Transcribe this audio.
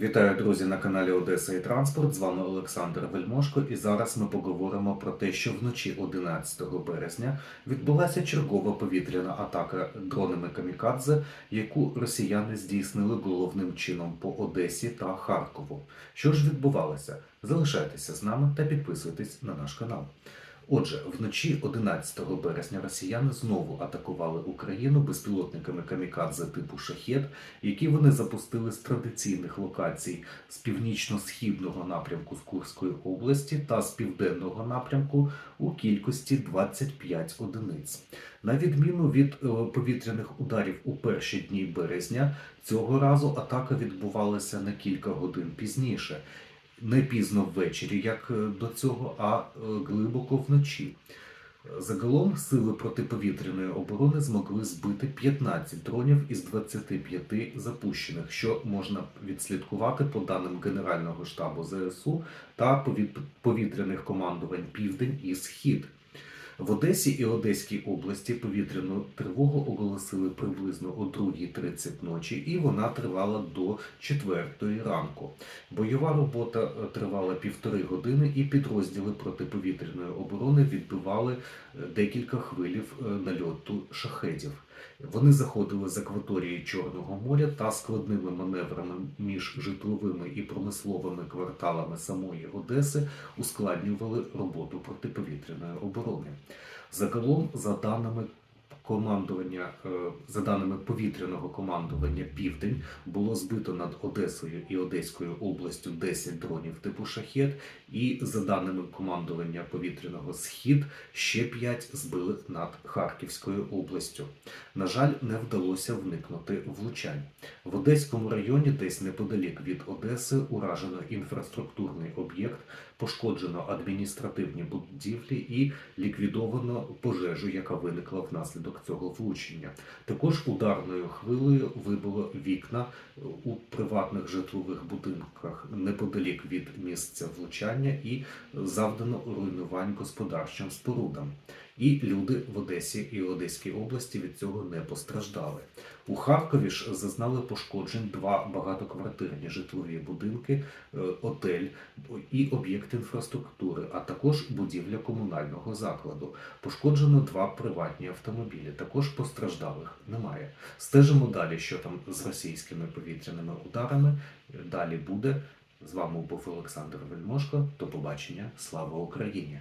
Вітаю, друзі, на каналі Одеса і Транспорт. З вами Олександр Вельмошко. І зараз ми поговоримо про те, що вночі 11 березня відбулася чергова повітряна атака дронами Камікадзе, яку росіяни здійснили головним чином по Одесі та Харкову. Що ж відбувалося? Залишайтеся з нами та підписуйтесь на наш канал. Отже, вночі 11 березня росіяни знову атакували Україну безпілотниками камікадзе типу шахет, які вони запустили з традиційних локацій з північно-східного напрямку з Курської області та з південного напрямку у кількості 25 одиниць. На відміну від е, повітряних ударів у перші дні березня, цього разу атака відбувалася на кілька годин пізніше. Не пізно ввечері, як е, до цього, а е, глибоко вночі. Загалом сили протиповітряної оборони змогли збити 15 дронів із 25 запущених, що можна відслідкувати по даним Генерального штабу ЗСУ та повітряних командувань Південь і Схід. В Одесі і Одеській області повітряну тривогу оголосили приблизно о 2.30 ночі, і вона тривала до 4 ранку. Бойова робота е, тривала півтори години, і підрозділи протиповітряної оборони відбивали е, декілька хвилів е, нальоту шахедів. Вони заходили з акваторії Чорного моря та складними маневрами між житловими і промисловими кварталами самої Одеси ускладнювали роботу протиповітряної оборони. Загалом, за даними командування, е, за даними повітряного командування Південь, було збито над Одесою і Одеською областю 10 дронів типу шахет, і за даними командування повітряного схід ще 5 збили над Харківською областю. На жаль, не вдалося вникнути влучань. В Одеському районі, десь неподалік від Одеси, уражено інфраструктурний об'єкт, пошкоджено адміністративні будівлі і ліквідовано пожежу, яка виникла внаслідок цього влучення. Також ударною хвилею вибило вікна у приватних житлових будинках неподалік від місця влучання і завдано руйнувань господарчим спорудам. І люди в Одесі і Одеській області від цього не постраждали. У Харкові ж зазнали пошкоджень два багатоквартирні житлові будинки, е, отель і об'єкт інфраструктури, а також будівля комунального закладу. Пошкоджено два приватні автомобілі. Також постраждалих немає. Стежимо далі, що там з російськими повітряними ударами. Далі буде. З вами був Олександр Вельмошко. До побачення. Слава Україні!